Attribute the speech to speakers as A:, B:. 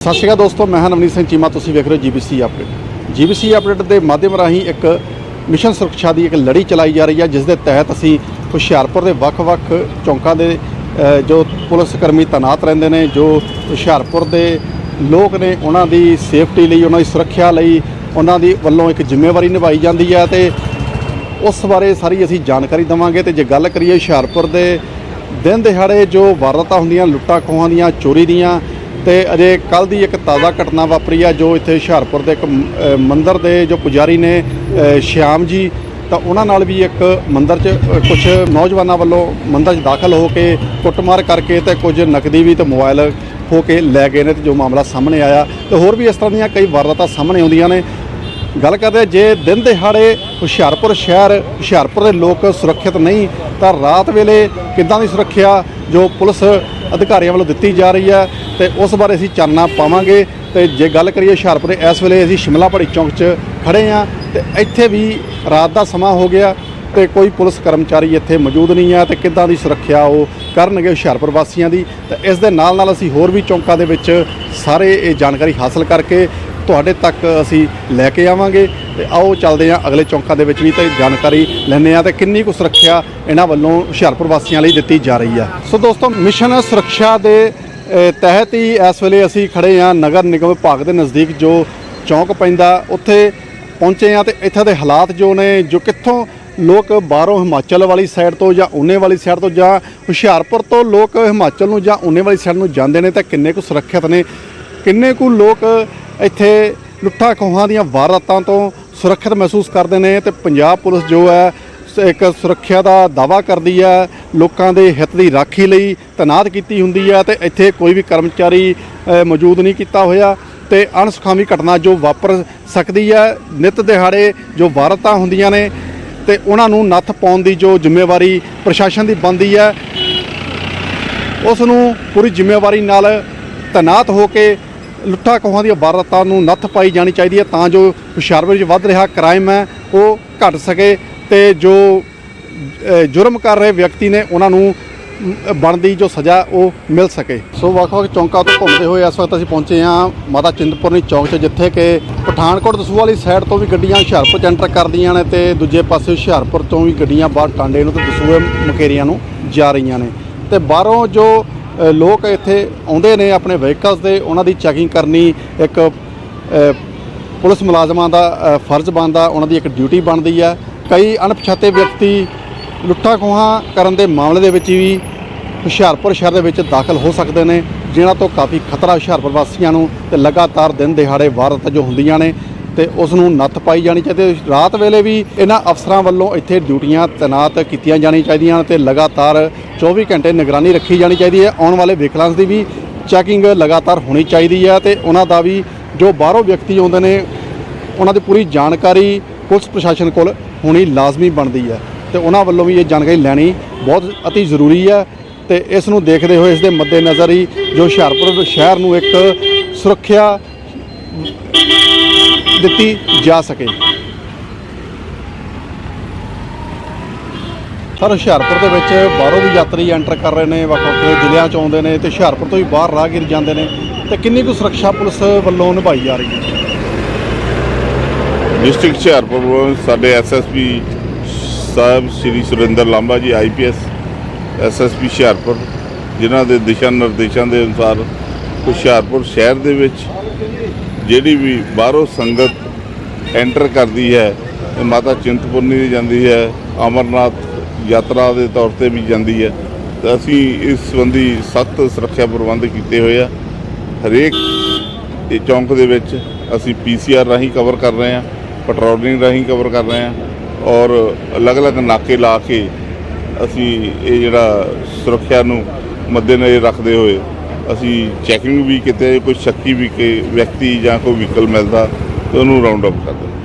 A: ਸਤਿ ਸ਼੍ਰੀ ਅਕਾਲ ਦੋਸਤੋ, ਮੈਂ ਹਾਂ ਨਵਨੀਤ ਸਿੰਘ ਚੀਮਾ, ਤੁਸੀਂ ਵੇਖ ਰਹੇ ਹੋ ਜੀਬੀਸੀ ਅਪਡੇਟ ਜੀਬੀਸੀ ਅਪਡੇਟ ਦੇ ਮਾਧਿਅਮ ਰਾਹੀਂ ਇੱਕ ਮਿਸ਼ਨ ਸੁਰੱਖਿਆ ਦੀ ਇੱਕ ਲੜੀ ਚਲਾਈ ਜਾ ਰਹੀ ਹੈ, ਜਿਸ ਦੇ ਤਹਿਤ ਅਸੀਂ ਹੁਸ਼ਿਆਰਪੁਰ ਦੇ ਵੱਖ-ਵੱਖ ਚੌਂਕਾਂ ਦੇ ਜੋ ਪੁਲਿਸ ਕਰਮੀ ਤੈਨਾਤ ਰਹਿੰਦੇ ਨੇ, ਜੋ ਹੁਸ਼ਿਆਰਪੁਰ ਦੇ ਲੋਕ ਨੇ, ਉਹਨਾਂ ਦੀ ਸੇਫਟੀ ਲਈ, ਉਹਨਾਂ ਦੀ ਸੁਰੱਖਿਆ ਲਈ, ਉਹਨਾਂ ਦੀ ਵੱਲੋਂ ਇੱਕ ਜ਼ਿੰਮੇਵਾਰੀ ਨਿਭਾਈ ਜਾਂਦੀ ਹੈ ਤੇ ਉਸ ਬਾਰੇ ਸਾਰੀ ਅਸੀਂ ਜਾਣਕਾਰੀ ਦਵਾਂਗੇ। ਤੇ ਜੇ ਗੱਲ ਕਰੀਏ ਹੁਸ਼ਿਆਰਪੁਰ ਦੇ ਦਿਨ ਦਿਹਾੜੇ ਜੋ ਵਾਰਦਾਤਾਂ ਹੁੰਦੀਆਂ ਲੁੱਟਾਂ ਖੋਹਾਂ ਦੀਆਂ, ਚੋਰੀ ਦੀਆਂ ਤੇ ਅਜੇ ਕੱਲ ਦੀ ਇੱਕ ਤਾਜ਼ਾ ਘਟਨਾ ਵਾਪਰੀ ਆ ਜੋ ਇੱਥੇ ਹੁਸ਼ਿਆਰਪੁਰ ਦੇ ਇੱਕ ਮ- ਮੰਦਿਰ ਦੇ ਜੋ ਪੁਜਾਰੀ ਨੇ ਸ਼ਿਆਮ ਜੀ, ਤਾਂ ਉਹਨਾਂ ਨਾਲ ਵੀ ਇੱਕ ਮੰਦਰ 'ਚ ਕੁਝ ਨੌਜਵਾਨਾਂ ਵੱਲੋਂ ਮੰਦਰ 'ਚ ਦਾਖਲ ਹੋ ਕੇ ਕੁੱਟਮਾਰ ਕਰਕੇ ਤੇ ਕੁਝ ਨਕਦੀ ਵੀ ਤੇ ਮੋਬਾਈਲ ਹੋ ਕੇ ਲੈ ਗਏ ਨੇ ਤੇ ਜੋ ਮਾਮਲਾ ਸਾਹਮਣੇ ਆਇਆ। ਤੇ ਹੋਰ ਵੀ ਇਸ ਤਰ੍ਹਾਂ ਦੀਆਂ ਕਈ ਵਾਰਦਾਤਾਂ ਸਾਹਮਣੇ ਆਉਂਦੀਆਂ ਨੇ। ਗੱਲ ਕਰਦੇ ਜੇ ਦਿਨ ਦਿਹਾੜੇ ਹੁਸ਼ਿਆਰਪੁਰ ਸ਼ਹਿਰ, ਹੁਸ਼ਿਆਰਪੁਰ ਦੇ ਲੋਕ ਸੁਰੱਖਿਅਤ ਨਹੀਂ ਤਾਂ ਰਾਤ ਵੇਲੇ ਕਿੱਦਾਂ ਦੀ ਸੁਰੱਖਿਆ ਜੋ ਪੁਲਿਸ ਅਧਿਕਾਰੀਆਂ ਵੱਲੋਂ ਦਿੱਤੀ ਜਾ ਰਹੀ ਹੈ ਤੇ ਉਸ ਬਾਰੇ ਅਸੀਂ ਚਾਨਣਾ ਪਾਵਾਂਗੇ। ਤੇ ਜੇ ਗੱਲ ਕਰੀਏ ਹੁਸ਼ਿਆਰਪੁਰ, ਇਸ ਵੇਲੇ ਅਸੀਂ ਸ਼ਿਮਲਾ ਪਹਾੜੀ ਚੌਂਕ 'ਚ ਖੜੇ ਹਾਂ ਤੇ ਇੱਥੇ ਵੀ ਰਾਤ ਦਾ ਸਮਾਂ ਹੋ ਗਿਆ ਤੇ ਕੋਈ ਪੁਲਿਸ ਕਰਮਚਾਰੀ ਇੱਥੇ ਮੌਜੂਦ ਨਹੀਂ ਹੈ ਤੇ ਕਿੱਦਾਂ ਦੀ ਸੁਰੱਖਿਆ ਉਹ ਕਰਨਗੇ ਹੁਸ਼ਿਆਰਪੁਰ ਵਾਸੀਆਂ ਦੀ। ਤੇ ਇਸ ਦੇ ਨਾਲ ਨਾਲ ਅਸੀਂ ਹੋਰ ਵੀ ਚੌਂਕਾਂ ਦੇ ਵਿੱਚ ਸਾਰੇ ਇਹ ਜਾਣਕਾਰੀ ਹਾਸਲ ਕਰਕੇ ਤੁਹਾਡੇ ਤੱਕ ਅਸੀਂ ਲੈ ਕੇ ਆਵਾਂਗੇ। ਤੇ ਆਓ ਚੱਲਦੇ ਹਾਂ ਅਗਲੇ ਚੌਂਕਾਂ ਦੇ ਵਿੱਚ ਵੀ ਤੇ ਜਾਣਕਾਰੀ ਲੈਂਦੇ ਹਾਂ ਤੇ ਕਿੰਨੀ ਕੁ ਸੁਰੱਖਿਆ ਇਹਨਾਂ ਵੱਲੋਂ ਹੁਸ਼ਿਆਰਪੁਰ ਵਾਸੀਆਂ ਲਈ ਦਿੱਤੀ ਜਾ ਰਹੀ ਹੈ। ਸੋ ਦੋਸਤੋ, ਮਿਸ਼ਨ ਸੁਰੱਖਿਆ ਦੇ ਤਹਿਤ ਹੀ ਇਸ ਵੇਲੇ ਅਸੀਂ ਖੜੇ ਹਾਂ ਨਗਰ ਨਿਗਮ ਵਿਭਾਗ ਦੇ ਨਜ਼ਦੀਕ ਜੋ ਚੌਂਕ ਪੈਂਦਾ, ਉੱਥੇ ਪਹੁੰਚੇ ਹਾਂ ਤੇ ਇੱਥੇ ਦੇ ਹਾਲਾਤ ਜੋ ਨੇ, ਜੋ ਕਿੱਥੋਂ ਲੋਕ ਬਾਹਰੋਂ ਹਿਮਾਚਲ ਵਾਲੀ ਸਾਈਡ ਤੋਂ ਜਾਂ ਊਨੇ ਵਾਲੀ ਸਾਈਡ ਤੋਂ ਜਾਂ ਹੁਸ਼ਿਆਰਪੁਰ ਤੋਂ ਲੋਕ ਹਿਮਾਚਲ ਨੂੰ ਜਾਂ ਊਨੇ ਵਾਲੀ ਸਾਈਡ ਨੂੰ ਜਾਂਦੇ ਨੇ ਤਾਂ ਕਿੰਨੇ ਕੁ ਸੁਰੱਖਿਅਤ ਨੇ, ਕਿੰਨੇ ਕੁ ਲੋਕ ਇੱਥੇ ਲੁੱਟਾਂ ਖੋਹਾਂ ਦੀਆਂ ਵਾਰਦਾਤਾਂ ਤੋਂ ਸੁਰੱਖਿਅਤ ਮਹਿਸੂਸ ਕਰਦੇ ਨੇ ਤੇ ਪੰਜਾਬ ਪੁਲਿਸ ਜੋ ਹੈ, ਇੱਕ ਸੁਰੱਖਿਆ ਦਾ ਦਾਵਾ ਕਰਦੀ ਹੈ। ਲੋਕਾਂ ਦੇ ਹਿੱਤ ਦੀ ਰਾਖੀ ਲਈ ਤੈਨਾਤ ਕੀਤੀ ਹੁੰਦੀ ਹੈ ਤੇ ਇੱਥੇ ਕੋਈ ਵੀ ਕਰਮਚਾਰੀ ਮੌਜੂਦ ਨਹੀਂ ਕੀਤਾ ਹੋਇਆ ਤੇ ਅਣਸੁਖਾਵੀ ਘਟਨਾ ਜੋ ਵਾਪਰ ਸਕਦੀ ਹੈ, ਨਿਤ ਦਿਹਾੜੇ ਜੋ ਵਾਰਦਾਤਾਂ ਹੁੰਦੀਆਂ ਨੇ ਤੇ ਉਹਨਾਂ ਨੂੰ ਨੱਥ ਪਾਉਣ ਦੀ ਜੋ ਜ਼ਿੰਮੇਵਾਰੀ ਪ੍ਰਸ਼ਾਸਨ ਦੀ ਬਣਦੀ ਹੈ, ਉਸ ਨੂੰ ਪੂਰੀ ਜ਼ਿੰਮੇਵਾਰੀ ਨਾਲ ਤੈਨਾਤ ਹੋ ਕੇ ਲੁੱਟਾਂ ਖੋਹਾਂ ਦੀਆਂ ਵਾਰਦਾਤਾਂ ਨੂੰ ਨੱਥ ਪਾਈ ਜਾਣੀ ਚਾਹੀਦੀ ਹੈ ਤਾਂ ਜੋ ਹੁਸ਼ਿਆਰਪੁਰ ਵਿੱਚ ਵੱਧ ਰਿਹਾ ਕ੍ਰਾਈਮ ਹੈ, ਉਹ ਘਟ ਸਕੇ ਤੇ ਜੋ ਜੁਰਮ ਕਰ ਰਹੇ ਵਿਅਕਤੀ ਨੇ ਉਹਨਾਂ ਨੂੰ ਬਣਦੀ ਜੋ ਸਜ਼ਾ ਉਹ ਮਿਲ ਸਕੇ। ਸੋ ਵੱਖ-ਵੱਖ ਚੌਂਕਾਂ ਤੋਂ ਘੁੰਮਦੇ ਹੋਏ ਇਸ ਵਕਤ ਅਸੀਂ ਪਹੁੰਚੇ ਹਾਂ ਮਾਤਾ ਚਿੰਤਪੁਰਨੀ ਚੌਂਕ 'ਚ, ਜਿੱਥੇ ਕਿ ਪਠਾਨਕੋਟ ਦਸੂ ਵਾਲੀ ਸਾਈਡ ਤੋਂ ਵੀ ਗੱਡੀਆਂ ਹੁਸ਼ਿਆਰਪੁਰ 'ਚ ਐਂਟਰ ਕਰਦੀਆਂ ਨੇ ਤੇ ਦੂਜੇ ਪਾਸੇ ਹੁਸ਼ਿਆਰਪੁਰ ਤੋਂ ਵੀ ਗੱਡੀਆਂ ਬਾਹਰ ਟਾਂਡੇ ਨੂੰ ਤੇ ਦਸੂਏ ਮਕੇਰੀਆਂ ਨੂੰ ਜਾ ਰਹੀਆਂ ਨੇ। ਤੇ ਬਾਹਰੋਂ ਜੋ ਲੋਕ ਇੱਥੇ ਆਉਂਦੇ ਨੇ ਆਪਣੇ ਵਹੀਕਲਸ ਦੇ, ਉਹਨਾਂ ਦੀ ਚੈਕਿੰਗ ਕਰਨੀ, ਇੱਕ ਪੁਲਿਸ ਮੁਲਾਜ਼ਮਾਂ ਦਾ ਫਰਜ਼ ਬਣਦਾ, ਉਹਨਾਂ ਦੀ ਇੱਕ ਡਿਊਟੀ ਬਣਦੀ ਹੈ ਕਈ ਅਣਪਛਾਤੇ ਵਿਅਕਤੀ ਲੁੱਟਾਂ ਖੋਹਾਂ ਕਰਨ ਦੇ ਮਾਮਲੇ ਦੇ ਵਿੱਚ ਵੀ ਹੁਸ਼ਿਆਰਪੁਰ ਸ਼ਹਿਰ ਦੇ ਵਿੱਚ ਦਾਖਲ ਹੋ ਸਕਦੇ ਨੇ, ਜਿਨ੍ਹਾਂ ਤੋਂ ਕਾਫੀ ਖਤਰਾ ਹੁਸ਼ਿਆਰਪੁਰ ਵਾਸੀਆਂ ਨੂੰ ਤੇ ਲਗਾਤਾਰ ਦਿਨ ਦਿਹਾੜੇ ਵਾਰਦਾਤਾਂ ਜੋ ਹੁੰਦੀਆਂ ਨੇ। ਤੇ ਉਸ ਨੂੰ ਨੱਥ ਪਾਈ ਜਾਣੀ ਚਾਹੀਦੀ ਰਾਤ ਵੇਲੇ ਵੀ ਇਹਨਾਂ ਅਫਸਰਾਂ ਵੱਲੋਂ ਇੱਥੇ ਡਿਊਟੀਆਂ, ਤੈਨਾਤ ਕੀਤੀਆਂ ਜਾਣੀਆਂ ਚਾਹੀਦੀਆਂ ਹਨ ਤੇ ਲਗਾਤਾਰ 24 ਘੰਟੇ ਨਿਗਰਾਨੀ ਰੱਖੀ ਜਾਣੀ ਚਾਹੀਦੀ ਹੈ। ਆਉਣ ਵਾਲੇ ਵਹੀਕਲਾਂ ਦੀ ਵੀ ਚੈਕਿੰਗ ਲਗਾਤਾਰ ਹੋਣੀ ਚਾਹੀਦੀ ਹੈ ਤੇ ਉਹਨਾਂ ਦਾ ਵੀ ਜੋ ਬਾਹਰੋਂ ਵਿਅਕਤੀ ਆਉਂਦੇ ਨੇ, ਉਹਨਾਂ ਦੀ ਪੂਰੀ ਜਾਣਕਾਰੀ ਪੁਲਿਸ ਪ੍ਰਸ਼ਾਸਨ ਕੋਲ ਹੋਣੀ ਲਾਜ਼ਮੀ ਬਣਦੀ ਹੈ ਤੇ ਉਹਨਾਂ ਵੱਲੋਂ ਵੀ ਇਹ ਜਾਣਕਾਰੀ ਲੈਣੀ ਬਹੁਤ ਅਤੀ ਜ਼ਰੂਰੀ ਹੈ ਤੇ ਇਸ ਨੂੰ ਦੇਖਦੇ ਹੋਏ ਇਸ ਦੇ ਮੱਦੇਨਜ਼ਰ ਹੀ ਜੋ ਹੁਸ਼ਿਆਰਪੁਰ ਸ਼ਹਿਰ ਨੂੰ ਇੱਕ ਸੁਰੱਖਿਆ ਦਿੱਤੀ ਜਾ ਸਕੇ। ਸਰ, ਹੁਸ਼ਿਆਰਪੁਰ ਦੇ ਵਿੱਚ ਬਾਹਰੋਂ ਵੀ ਯਾਤਰੀ ਐਂਟਰ ਕਰ ਰਹੇ ਨੇ ਵੱਖ ਵੱਖ ਜ਼ਿਲ੍ਹਿਆਂ ਚ ਆਉਂਦੇ ਨੇ ਤੇ ਹੁਸ਼ਿਆਰਪੁਰ ਤੋਂ ਵੀ ਬਾਹਰ ਰਾਹਗੀਰ ਜਾਂਦੇ ਨੇ। ਤੇ ਕਿੰਨੀ ਕੁ ਸੁਰੱਖਿਆ ਪੁਲਿਸ ਵੱਲੋਂ ਨਿਭਾਈ ਜਾ ਰਹੀ ਹੈ?
B: ਡਿਸਟ੍ਰਿਕਟ ਹੁਸ਼ਿਆਰਪੁਰ ਵੱਲੋਂ ਸਾਡੇ ਐਸਐਸਪੀ ਸਾਹਿਬ ਸ੍ਰੀ ਸੁਰਿੰਦਰ ਲਾਂਬਾ ਜੀ ਆਈਪੀਐਸ ਐਸਐਸਪੀ ਹੁਸ਼ਿਆਰਪੁਰ, ਜਿਨ੍ਹਾਂ ਦੇ ਦਿਸ਼ਾ ਨਿਰਦੇਸ਼ਾਂ ਦੇ ਅਨੁਸਾਰ ਹੁਸ਼ਿਆਰਪੁਰ ਸ਼ਹਿਰ ਦੇ ਵਿੱਚ ਜਿਹੜੀ ਵੀ ਬਾਹਰੋਂ ਸੰਗਤ ਐਂਟਰ ਕਰਦੀ ਹੈ ਮਾਤਾ ਚਿੰਤਪੁਰਨੀ ਦੀ ਜਾਂਦੀ ਹੈ, ਅਮਰਨਾਥ ਯਾਤਰਾ ਦੇ ਤੌਰ ਤੇ ਵੀ ਜਾਂਦੀ ਹੈ। ਤਾਂ ਅਸੀਂ ਇਸ ਸੰਬੰਧੀ ਸਖਤ ਸੁਰੱਖਿਆ ਪ੍ਰਬੰਧ ਕੀਤੇ ਹੋਏ ਆ। ਹਰੇਕ ਇਹ ਚੌਂਕ ਦੇ ਵਿੱਚ ਅਸੀਂ ਪੀਸੀਆਰ ਰਾਹੀਂ ਕਵਰ ਕਰ ਰਹੇ ਹਾਂ ਪੈਟਰੋਲਿੰਗ ਰਾਹੀਂ ਕਵਰ ਕਰ ਰਹੇ ਹਾਂ ਔਰ ਅਲੱਗ-ਅਲੱਗ ਨਾਕੇ ਲਾ ਕੇ ਅਸੀਂ ਇਹ ਜਿਹੜਾ ਸੁਰੱਖਿਆ ਨੂੰ ਮੱਦੇਨਜ਼ਰ ਰੱਖਦੇ ਹੋਏ ਅਸੀਂ ਚੈਕਿੰਗ ਵੀ ਕਿਤੇ ਕੋਈ ਸ਼ੱਕੀ ਵੀ ਕਿ ਵਿਅਕਤੀ ਜਾਂ ਕੋਈ ਵਹੀਕਲ ਮਿਲਦਾ ਤਾਂ ਉਹਨੂੰ ਰਾਉਂਡ ਅਪ ਕਰਦੇ